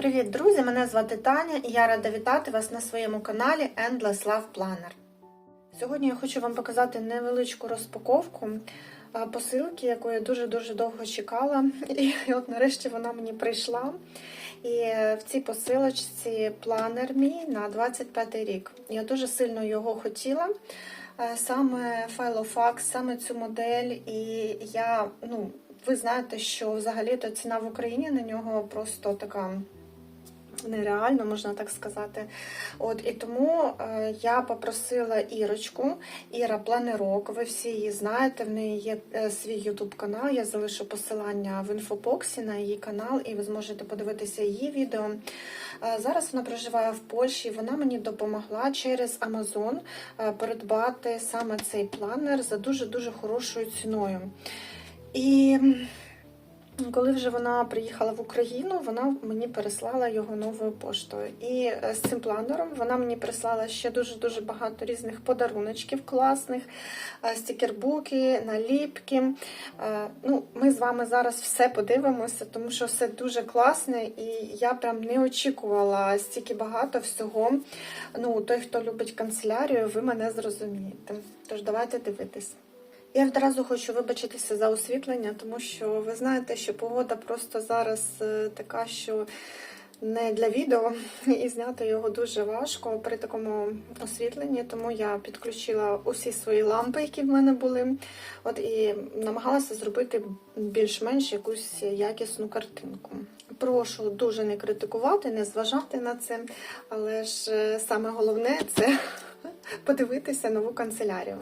Привіт, друзі! Мене звати Таня і я рада вітати вас на своєму каналі Endless Love Planner. Сьогодні я хочу вам показати невеличку розпаковку посилки, яку я дуже-дуже довго чекала. І от нарешті вона мені прийшла. І е, в цій посилочці планер мій на 25 рік. Я дуже сильно його хотіла. Е, Саме Filofax, саме цю модель, і я, ну, ви знаєте, що взагалі-то ціна в Україні на нього просто така нереально, можна так сказати. От І тому е, я попросила Ірочку, Іра Планерок, ви всі її знаєте, в неї є е, свій ютуб канал. Я залишу посилання в інфобоксі на її канал, і ви зможете подивитися її відео. Е, зараз вона проживає в Польщі, і вона мені допомогла через Amazon придбати саме цей планер за дуже-дуже хорошою ціною. І коли вже вона приїхала в Україну, вона мені переслала його новою поштою. І е, з цим планером вона мені прислала ще дуже-дуже багато різних подаруночків класних, е, стікербуки, наліпки. Е, Ну, Ми з вами зараз все подивимося, тому що все дуже класне, і я прям не очікувала стільки багато всього. Ну, Той, хто любить канцелярію, ви мене зрозумієте. Тож давайте дивитись. Я одразу хочу вибачитися за освітлення, тому що ви знаєте, що погода просто зараз е, така, що не для відео, і зняти його дуже важко при такому освітленні, тому я підключила усі свої лампи, які в мене були, от і намагалася зробити більш-менш якусь якісну картинку. Прошу дуже не критикувати, не зважати на це, але ж е, саме головне це подивитися нову канцелярію.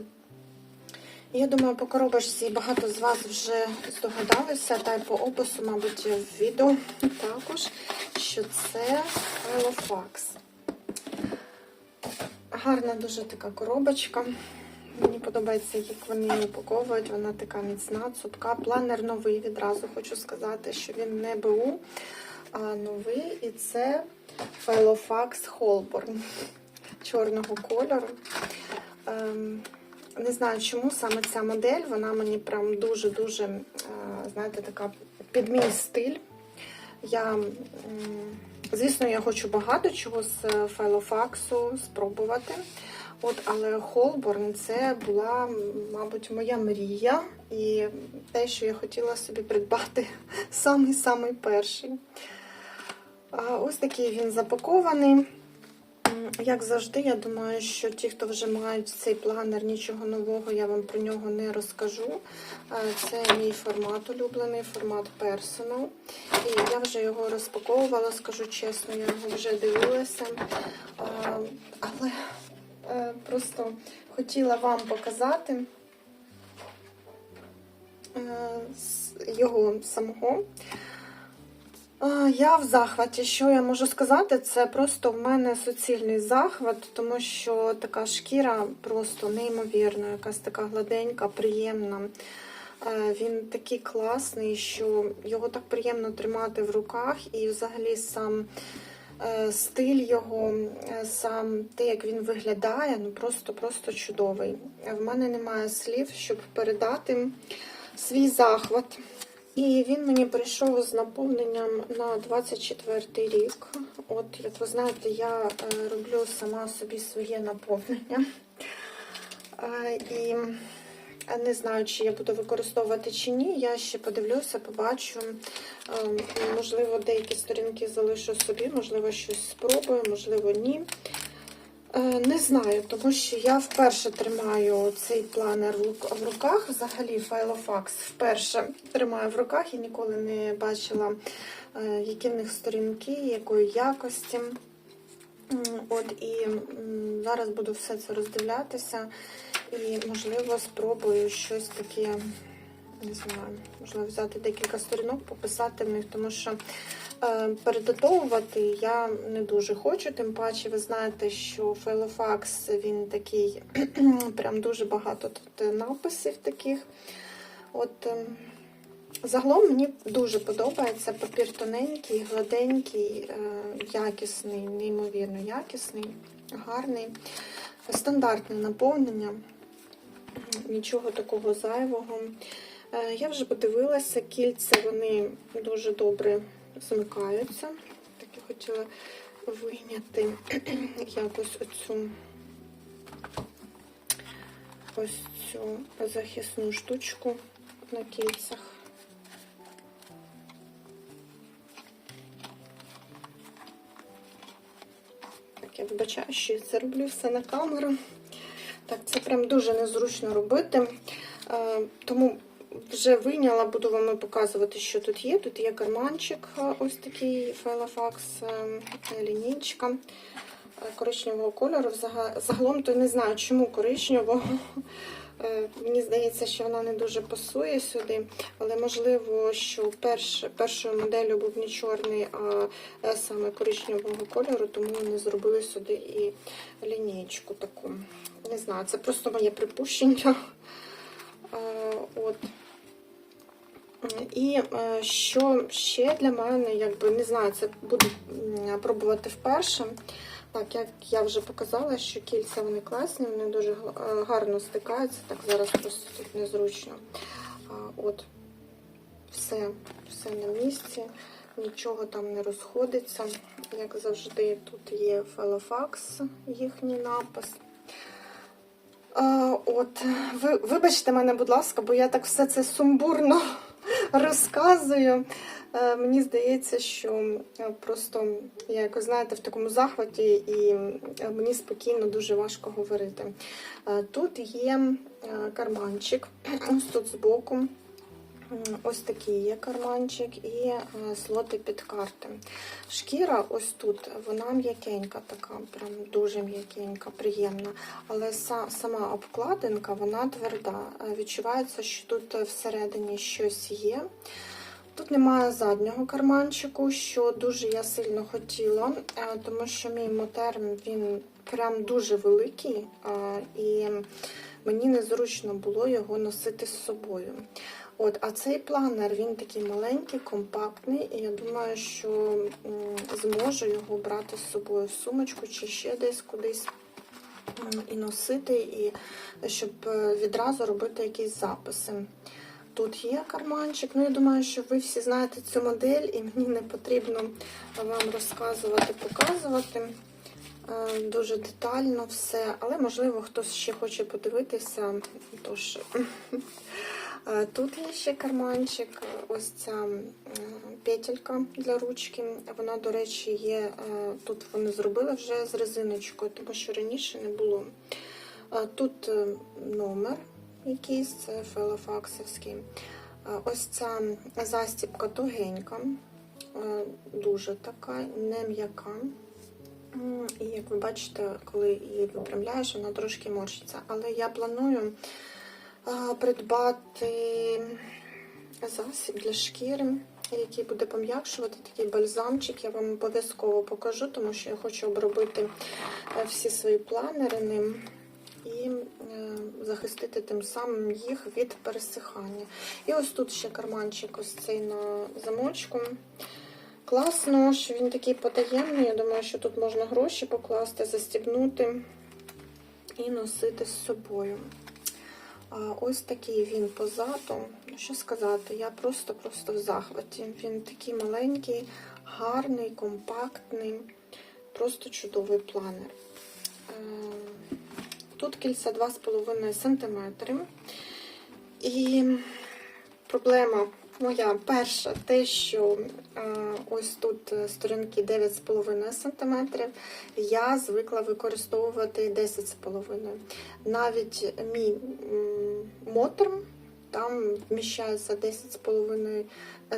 Я думаю, по коробочці багато з вас вже здогадалися, та й по опису, мабуть, в відео також, що це Filofax. Гарна дуже така коробочка. Мені подобається, як вони її упаковують. Вона така міцна, цупка. Планер новий, відразу хочу сказати, що він не БУ, а новий. І це Filofax Holborn чорного кольору. Не знаю, чому саме ця модель, вона мені прям дуже-дуже, е, знаєте, така під мій стиль. Я, звісно, я хочу багато чого з файлофаксу спробувати. От, Але Холборн це була, мабуть, моя мрія. І те, що я хотіла собі придбати самий-самий перший. Ось такий він запакований. Як завжди, я думаю, що ті, хто вже мають цей планер, нічого нового, я вам про нього не розкажу. Це мій формат улюблений, формат Personal. І я вже його розпаковувала, скажу чесно, я його вже дивилася. Але е, просто хотіла вам показати е, його самого. Я в захваті. Що я можу сказати? Це просто в мене суцільний захват, тому що така шкіра просто неймовірна, якась така гладенька, приємна. Він такий класний, що його так приємно тримати в руках, і взагалі сам е, стиль його, е, сам те, як він виглядає, ну просто-просто чудовий. В мене немає слів, щоб передати свій захват. І він мені прийшов з наповненням на 24 рік. От, як ви знаєте, я е, роблю сама собі своє наповнення. І не знаю, чи я буду використовувати чи ні. Я ще подивлюся, побачу. Можливо, деякі сторінки залишу собі, можливо, щось спробую, можливо, ні. Е, не знаю, тому що я вперше тримаю цей планер в руках. Взагалі файлофакс вперше тримаю в руках і ніколи не бачила, е, які в них сторінки, якої якості. От І зараз буду все це роздивлятися і, можливо, спробую щось таке, не знаю, можливо, взяти декілька сторінок, пописати в них, тому що Е, передатовувати я не дуже хочу, тим паче, ви знаєте, що Фейлофакс він такий, прям дуже багато тут написів таких. От ем, Загалом мені дуже подобається папір тоненький, гладенький, е, якісний, неймовірно якісний, гарний, стандартне наповнення, нічого такого зайвого. Е, я вже подивилася, кільця вони дуже добре замикаються. таки хотіла вийняти якось оцю ось цю захисну штучку на кільцях. Так, я вибачаю, що я це роблю все на камеру. Так, це прям дуже незручно робити. Е, Тому вже вийняла, буду вам показувати, що тут є. Тут є карманчик, е, ось такий Файлофакс, лінійка е, коричневого кольору. Загалом то не знаю, чому коричневого. Е, Мені здається, що вона не дуже пасує сюди, але можливо, що перш, першою моделлю був не чорний, а саме коричневого кольору, тому вони зробили сюди і лінійку таку. Не знаю, це просто моє припущення. От. І е, що ще для мене, якби не знаю, це буду пробувати вперше. Так, як я вже показала, що кільця вони класні, вони дуже е, гарно стикаються. Так, зараз просто тут незручно. От, все, все на місці, нічого там не розходиться. Як завжди, тут є Фелофакс, їхній напис. От, ви, вибачте мене, будь ласка, бо я так все це сумбурно розказую. Е, Мені здається, що е, просто я якось знаєте в такому захваті, і е, мені спокійно дуже важко говорити. Тут є карманчик, ось тут збоку. Ось такий є карманчик і е, слоти під карти. Шкіра ось тут, вона м'якенька, така, прям дуже м'якенька, приємна. Але сама обкладинка, вона тверда. Е, Відчувається, що тут е, всередині щось є. Тут немає заднього карманчику, що дуже я сильно хотіла, е, тому що мій мотерм він прям дуже великий, е, і мені незручно було його носити з собою. От, а цей планер він такий маленький, компактний, і я думаю, що зможу його брати з собою в сумочку чи ще десь кудись і носити, і щоб е, відразу робити якісь записи. Тут є карманчик. Ну, я думаю, що ви всі знаєте цю модель, і мені не потрібно вам розказувати, показувати е, дуже детально все. Але, можливо, хтось ще хоче подивитися. Тож, Тут є ще карманчик, ось ця петелька для ручки. Вона, до речі, є. е, Тут вони зробили вже з резиночкою, тому що раніше не було. Тут е, номер якийсь, це фелофаксовський. Ось ця застібка тугенька, е, дуже така, не м'яка. І як ви бачите, коли її випрямляєш, вона трошки морщиться. Але я планую придбати засіб для шкіри, який буде пом'якшувати такий бальзамчик. Я вам обов'язково покажу, тому що я хочу обробити е, всі свої планери ним і е, захистити тим самим їх від пересихання. І ось тут ще карманчик ось цей на замочку. Класно, що він такий потаємний. Я думаю, що тут можна гроші покласти, застібнути і носити з собою. А ось такий він позаду. Ну, що сказати, я просто-просто в захваті. Він такий маленький, гарний, компактний, просто чудовий планер. Е, Тут кільця 2,5 см. І проблема моя перша, те, що е, ось тут сторінки 9,5 см, я звикла використовувати 10,5 Навіть мій м, моторм там вміщається 10,5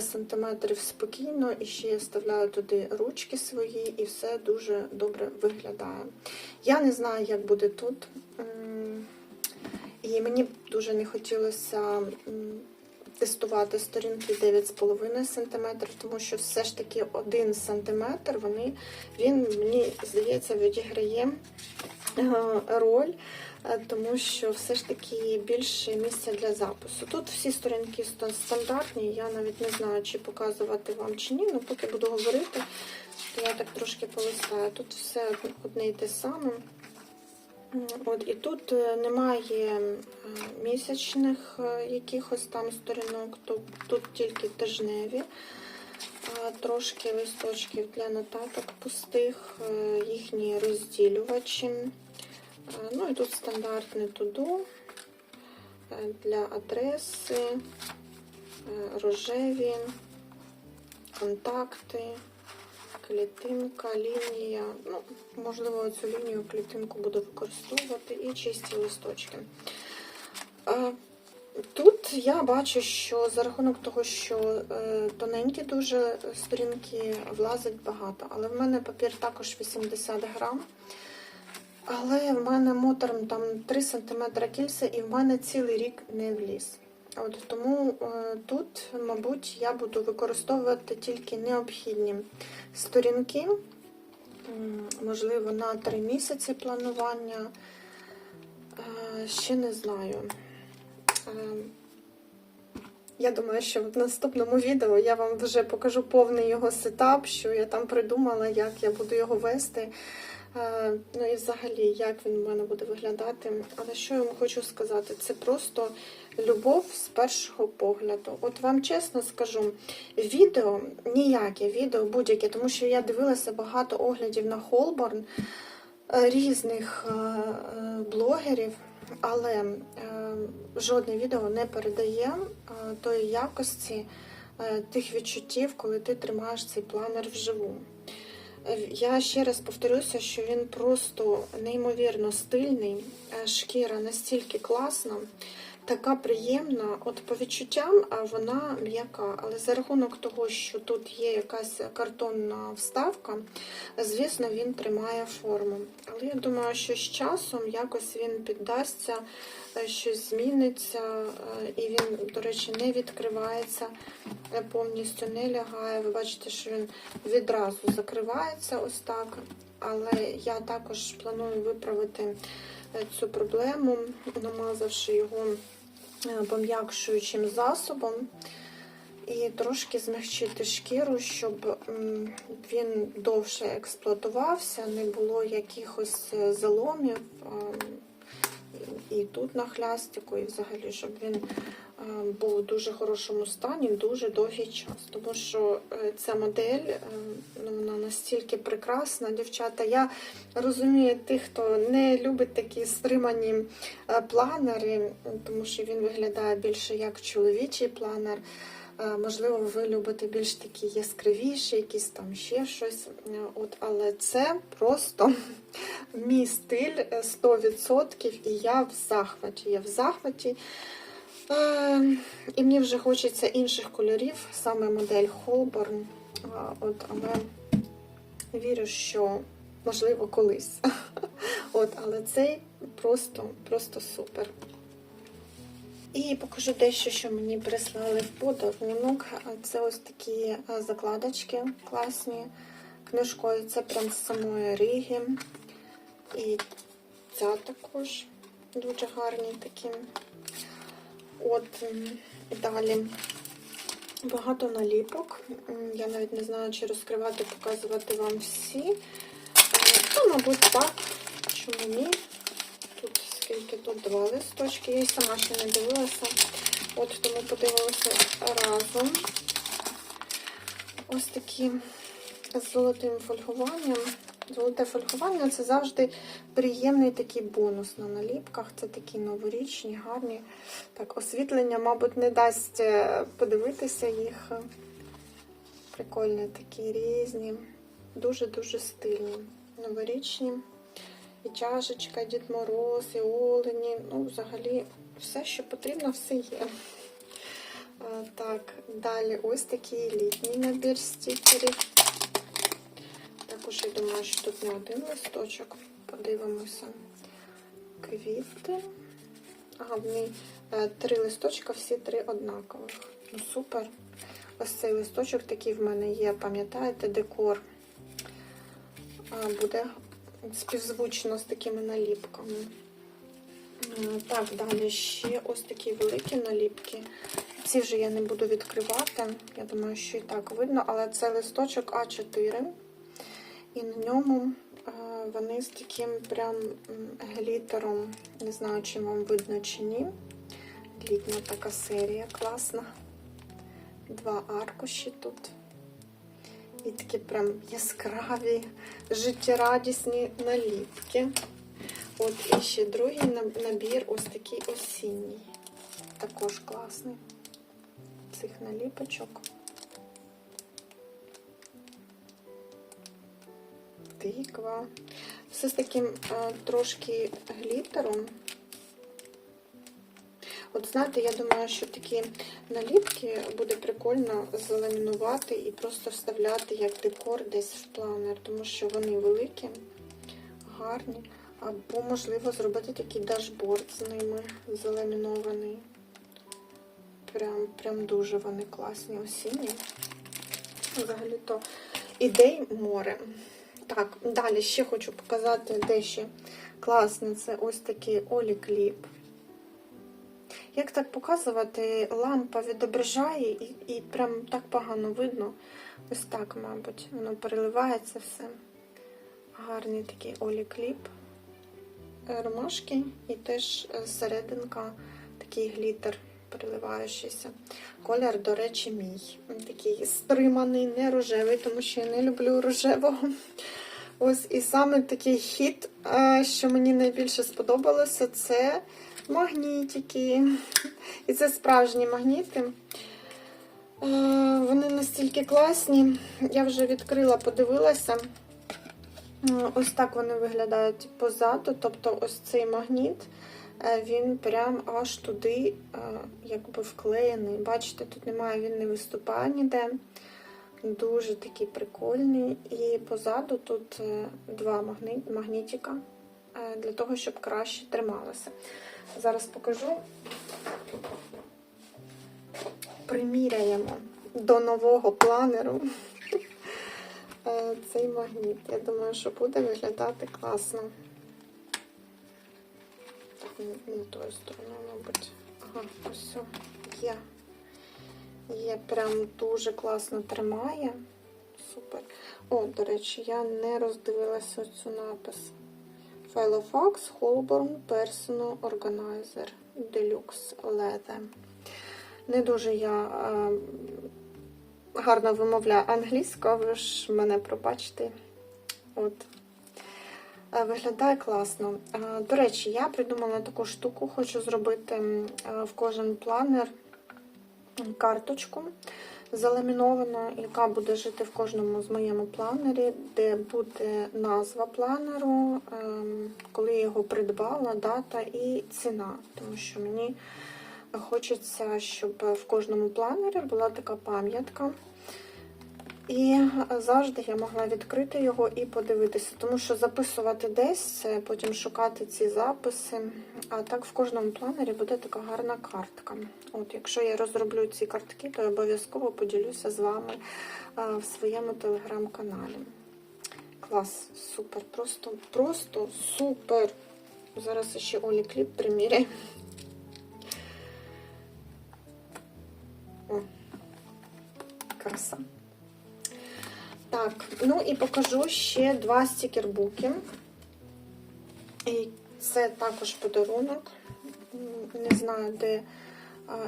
см спокійно, і ще я вставляю туди ручки свої, і все дуже добре виглядає. Я не знаю, як буде тут. І мені дуже не хотілося тестувати сторінки 9,5 см, тому що все ж таки 1 см вони, він, мені здається, відіграє е, роль, е, тому що все ж таки більше місця для запису. Тут всі сторінки стандартні, я навіть не знаю, чи показувати вам чи ні, але поки буду говорити, то я так трошки полистаю. Тут все одне і те саме. От, і тут е, немає е, місячних е, якихось там сторінок, тут, тут тільки тижневі. трошки листочків для нотаток пустих, їхні розділювачі. Ну і тут стандартне туду для адреси, рожеві, контакти, клітинка, лінія. Ну, можливо, цю лінію клітинку буду використовувати і чисті листочки. Е, Тут я бачу, що за рахунок того, що е, тоненькі дуже сторінки влазить багато. Але в мене папір також 80 грам. Але в мене мотором там 3 см кільця і в мене цілий рік не вліз. От Тому е, тут, мабуть, я буду використовувати тільки необхідні сторінки, можливо, на 3 місяці планування. Е, Ще не знаю. Е, Я думаю, що в наступному відео я вам вже покажу повний його сетап, що я там придумала, як я буду його вести. Ну і взагалі, як він в мене буде виглядати. Але що я вам хочу сказати? Це просто любов з першого погляду. От вам чесно скажу, відео, ніяке відео, будь-яке, тому що я дивилася багато оглядів на Холборн е, різних е, е, блогерів. Але жодне відео не передає тої якості тих відчуттів, коли ти тримаєш цей планер вживу. Я ще раз повторюся, що він просто неймовірно стильний, е, шкіра настільки класна, така приємна. От по відчуттям вона м'яка, але за рахунок того, що тут є якась картонна вставка, звісно, він тримає форму. Але я думаю, що з часом якось він піддасться, е, щось зміниться, е, і він, до речі, не відкривається е, повністю, не лягає. Ви бачите, що він відразу закривається ось так. Але я також планую виправити цю проблему, намазавши його пом'якшуючим засобом. І трошки змягчити шкіру, щоб він довше експлуатувався, не було якихось е, заломів і тут на хлястику, і взагалі, щоб він був у дуже хорошому стані дуже довгий час. Тому що е, ця модель е, ну, вона настільки прекрасна, дівчата. Я розумію тих, хто не любить такі стримані е, планери, тому що він виглядає більше як чоловічий планер. Е, Можливо, ви любите більш такі яскравіші, якісь там ще щось. Е, От, але це просто мій стиль е, 100%, і я в захваті. Я в захваті. Е, І мені вже хочеться інших кольорів, саме модель. Е, От, але вірю, що можливо колись. От, але цей просто, просто супер. І покажу дещо, що мені прислали в подарунок. Це ось такі е, закладочки класні книжкою. Це прям з самої Риги. І ця також дуже гарні такі. От м, далі багато наліпок. Я навіть не знаю, чи розкривати, показувати вам всі. Е, Ну, мабуть, так. Чому ні? Тут скільки тут два листочки. Я й сама ще не дивилася. От тому подивилася разом. Ось такі з золотим фольгуванням. Золоте фольгування це завжди приємний такий бонус на наліпках. Це такі новорічні, гарні. Так, освітлення, мабуть, не дасть е, подивитися їх. Прикольні такі різні. Дуже-дуже стильні. Новорічні. І чашечка, і Дід Мороз, і олені. Ну, взагалі, все, що потрібно, все є. Так, далі ось такий літній набір стікерів. Також я думаю, що тут не один листочок. Подивимося. Квіти. Ага, в ній е, три листочка, всі три однакових. Ну, супер. Ось цей листочок такий в мене є, пам'ятаєте, декор. Буде співзвучно з такими наліпками. Е, Так, далі ще ось такі великі наліпки. Ці вже я не буду відкривати. Я думаю, що і так видно, але це листочок А4. І на ньому е, вони з таким прям глітером. Не знаю, чи вам видно чи ні. Літня така серія класна. Два аркуші тут. І такі прям яскраві, життєрадісні наліпки. От і ще другий набір, ось такий осінній. Також класний. Цих наліпочок. Тиква. Все з таким е, трошки глітером. От знаєте, я думаю, що такі наліпки буде прикольно заламінувати і просто вставляти як декор десь в планер, тому що вони великі, гарні. Або, можливо, зробити такий дашборд з ними заламінований. Прям, прям дуже вони класні осінні. Взагалі-то ідей море. Так, далі ще хочу показати дещо класне. Це ось такий олі-кліп. Як так показувати, лампа відображає і, і прям так погано видно. Ось так, мабуть, воно переливається все. Гарний такий олі-кліп. Ромашки і теж е, серединка такий глітер переливаючийся. Колір, до речі, мій. Він Такий стриманий, не рожевий, тому що я не люблю рожевого. Ось і саме такий хід, е, що мені найбільше сподобалося, це магнітики. І це справжні магніти. Е, Вони настільки класні. Я вже відкрила, подивилася. Е, Ось так вони виглядають позаду. Тобто, ось цей магніт, він прям аж туди е, якби вклеєний. Бачите, тут немає, він не виступає ніде. Дуже такий прикольний. І позаду тут е, два магні- магнітика е, для того, щоб краще трималося. Зараз покажу. Приміряємо до нового планеру е, цей магніт. Я думаю, що буде виглядати класно. Не, тою стороною, мабуть. Ага, ось. Є. Є, прям дуже класно тримає. Супер. О, до речі, я не роздивилася цю напис. Filofax Holborn Personal Organizer Deluxe Leather. Не дуже я е, гарно вимовляю англійську, ви ж мене пробачте. От. Е, Виглядає класно. Е, До речі, я придумала таку штуку, хочу зробити е, в кожен планер карточку заламіновану, яка буде жити в кожному з моєму планері, де буде назва планеру, ем, коли я його придбала, дата і ціна. Тому що мені хочеться, щоб в кожному планері була така пам'ятка. І завжди я могла відкрити його і подивитися, тому що записувати десь, потім шукати ці записи. А так в кожному планері буде така гарна картка. От, якщо я розроблю ці картки, то обов'язково поділюся з вами в своєму телеграм-каналі. Клас, супер, просто, просто супер. Зараз ще Олі кліп приміряємо. О, краса. Так, ну і покажу ще два стікербуки. І це також подарунок. Не знаю, де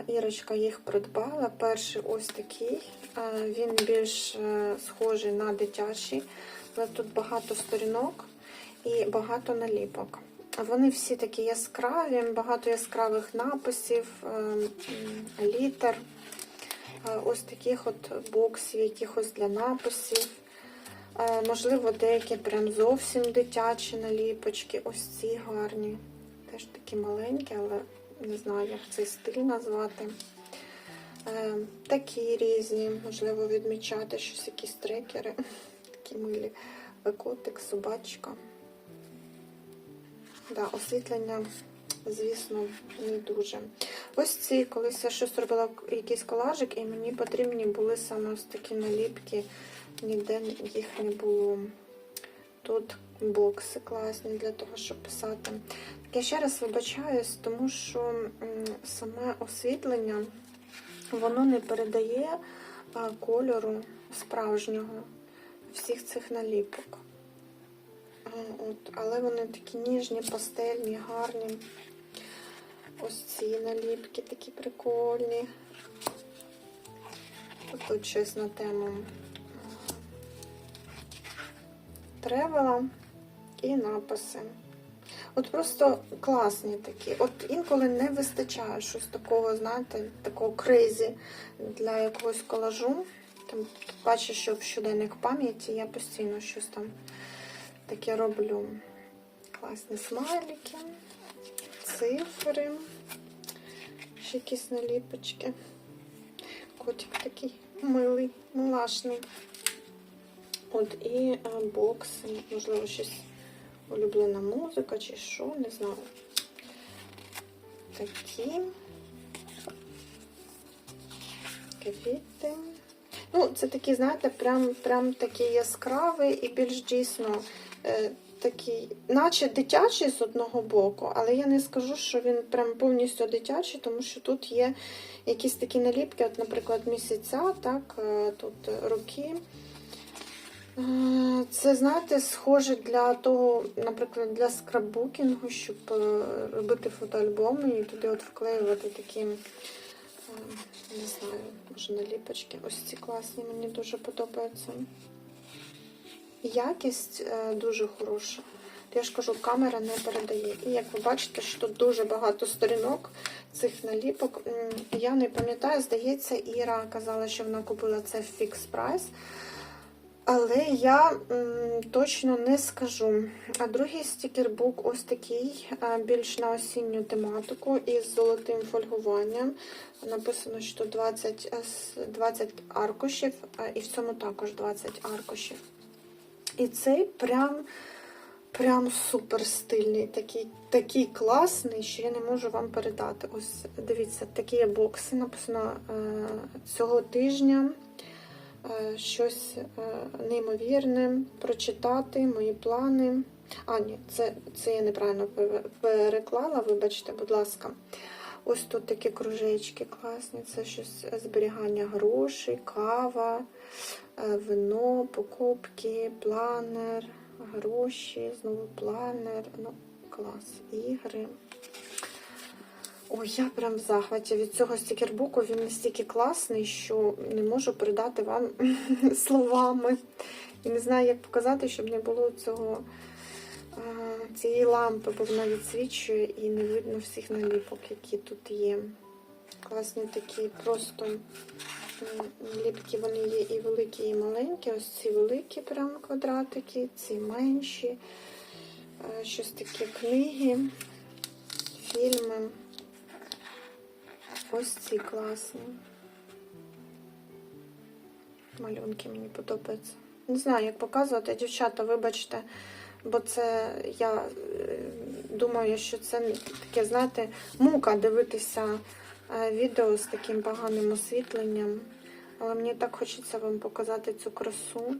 Ірочка їх придбала. Перший ось такий. Він більш е, схожий на дитячий, але тут багато сторінок і багато наліпок. Вони всі такі яскраві, багато яскравих написів, е, літер. Е, ось таких от боксів, якихось для написів. Е, Можливо, деякі прям зовсім дитячі наліпочки. Ось ці гарні. Теж такі маленькі, але не знаю, як цей стиль назвати. Е, Такі різні, можливо, відмічати щось, якісь трекери. Такі милі. Котик, собачка. Да, освітлення, звісно, не дуже. Ось ці, колись я щось робила якийсь колажик, і мені потрібні були саме ось такі наліпки, ніде їх не було. Тут бокси класні для того, щоб писати. Так я ще раз вибачаюсь, тому що саме освітлення воно не передає кольору справжнього всіх цих наліпок. От, але вони такі ніжні, пастельні, гарні. Ось ці наліпки такі прикольні. Тут щось на тему тревела і написи. От просто класні такі. От інколи не вистачає щось такого, знаєте, такого крейзі для якогось колажу. Тим паче, що в щоденник пам'яті я постійно щось там таке роблю. Класні смайлики, цифри, ще якісь наліпочки. Котик такий милий, милашний. От і е, бокси, можливо, щось улюблена музика чи що, не знаю. Такі. Квіти. Ну, це такі, знаєте, прям, прям такі яскравий і більш дійсно е, такий, наче дитячий з одного боку, але я не скажу, що він прям повністю дитячий, тому що тут є якісь такі наліпки, от, наприклад, місяця, так, е, тут руки. Е, Це, знаєте, схоже для того, наприклад, для скраббукінгу, щоб е, робити фотоальбоми і туди от вклеювати такі, не знаю, може наліпочки. Ось ці класні, мені дуже подобаються. Якість е, дуже хороша. Я ж кажу, камера не передає. І як ви бачите, що дуже багато сторінок цих наліпок. Я не пам'ятаю, здається, Іра казала, що вона купила це в фікс прайс. Але я точно не скажу. А другий стікербук ось такий, більш на осінню тематику із золотим фольгуванням. Написано, що 20, е, 20 аркушів, і в цьому також 20 аркушів. І цей прям, прям супер стильний, такий, такий класний, що я не можу вам передати. Ось дивіться, такі є бокси. Написано е, цього тижня е, щось е, неймовірне, прочитати, мої плани. А, ні, це, це я неправильно переклала, вибачте, будь ласка. Ось тут такі кружечки класні, це щось зберігання грошей, кава, е, вино, покупки, планер, гроші, знову планер. Ну, клас, ігри. Ой, я прям в захваті від цього стікербуку. Він настільки класний, що не можу передати вам словами. І не знаю, як показати, щоб не було цього цієї лампи, бо вона відсвічує і не видно всіх наліпок, які тут є. Класні такі просто наліпки, вони є і великі, і маленькі. Ось ці великі прям квадратики, ці менші. Е, Щось такі книги, фільми. Ось ці класні. Малюнки мені подобаються. Не знаю, як показувати. Дівчата, вибачте, бо це я е, думаю, що це таке, знаєте, мука дивитися е, відео з таким поганим освітленням. Але мені так хочеться вам показати цю красу,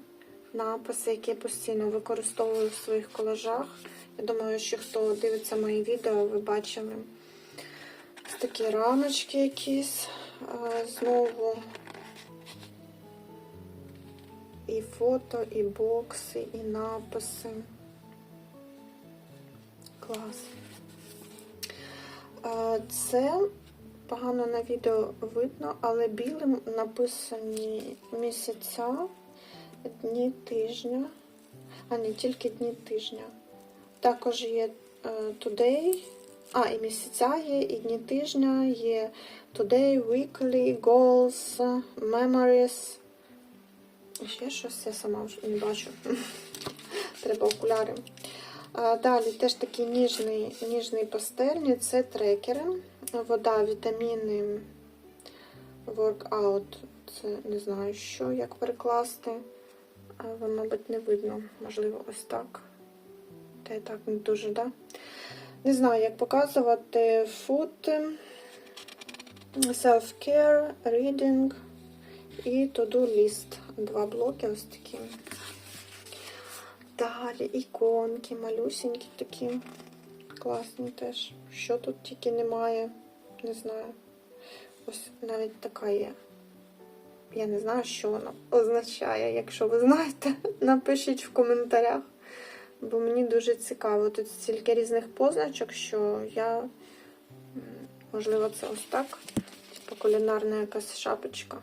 написи, які я постійно використовую в своїх колажах. Я думаю, що хто дивиться мої відео, ви бачили. Ось такі рамочки якісь. е, Знову і фото, і бокси, і написи. Клас. Це погано на відео видно, але білим написані місяця, дні тижня, а не тільки дні тижня. Також є е, today, а, і місяця є, і дні тижня є today, weekly, goals, memories. Ще щось я сама вже не бачу. Треба окуляри. Далі теж такий ніжний, ніжний пастельний, це трекери. Вода, вітаміни, workout. Це не знаю що, як перекласти. Вам, мабуть, не видно. Можливо, ось так. Та й так не дуже, да? Не знаю, як показувати food, self-care, reading і to-do list. Два блоки ось такі. Далі іконки, малюсенькі такі. Класні теж. Що тут тільки немає, не знаю. Ось навіть така є. Я не знаю, що вона означає. Якщо ви знаєте, напишіть в коментарях. Бо мені дуже цікаво. Тут стільки різних позначок, що я, можливо, це ось так. Типу кулінарна якась шапочка.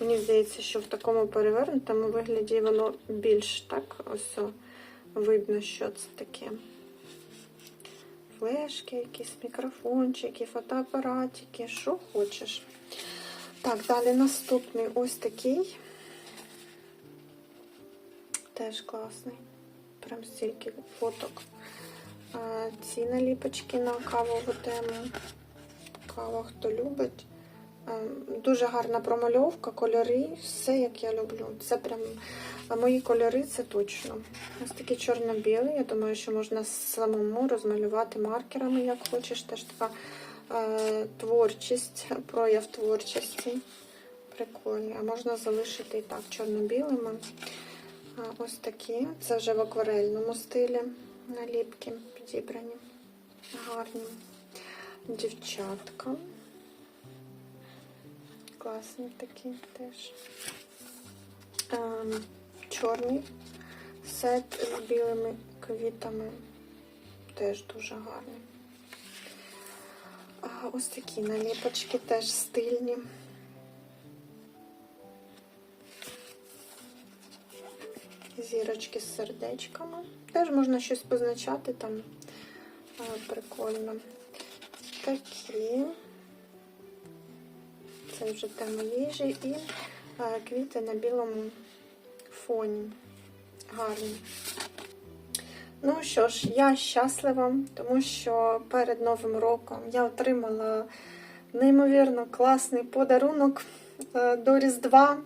Мені здається, що в такому перевернутому вигляді воно більш так ось видно, що це таке. Флешки, якісь мікрофончики, фотоапаратики, що хочеш. Так, далі наступний ось такий. Теж класний. Прям стільки фоток. Ці наліпочки на кавову тему. Кава, хто любить. А, Дуже гарна промальовка, кольори, все як я люблю. Це прям мої кольори, це точно. Ось такий чорно-білий. Я думаю, що можна самому розмалювати маркерами, як хочеш. Теж така е, творчість, прояв творчості. Прикольний. А можна залишити і так чорно-білими. Ось такі. Це вже в акварельному стилі наліпки підібрані. Гарні. Дівчатка. Класні такі теж. Ем, чорний сет з білими квітами. Теж дуже гарний. А, ось такі наліпочки теж стильні. Зірочки з сердечками. Теж можна щось позначати там. Прикольно. Такі. Це вже тема їжі і квіти на білому фоні. Гарні. Ну що ж, я щаслива, тому що перед Новим роком я отримала неймовірно класний подарунок е, до Різдва,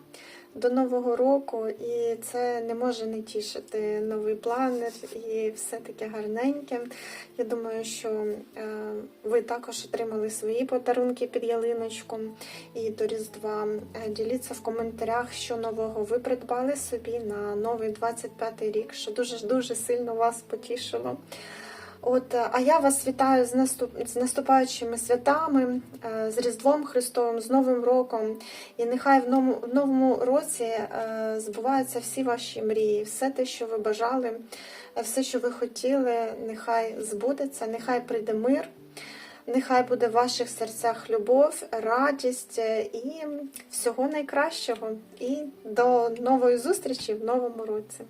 до Нового року, і це не може не тішити новий планер і все таке гарненьке. Я думаю, що е, ви також отримали свої подарунки під ялиночку і до Різдва. Е, Діліться в коментарях, що нового ви придбали собі на новий 25 рік, що дуже дуже сильно вас потішило. От, е, а я вас вітаю з наступ з наступаючими святами, е, з Різдвом Христовим, з Новим роком. І нехай в новому, в новому році е, збуваються всі ваші мрії, все те, що ви бажали, все, що ви хотіли, нехай збудеться, нехай прийде мир. Нехай буде в ваших серцях любов, радість і всього найкращого. І до нової зустрічі в новому році.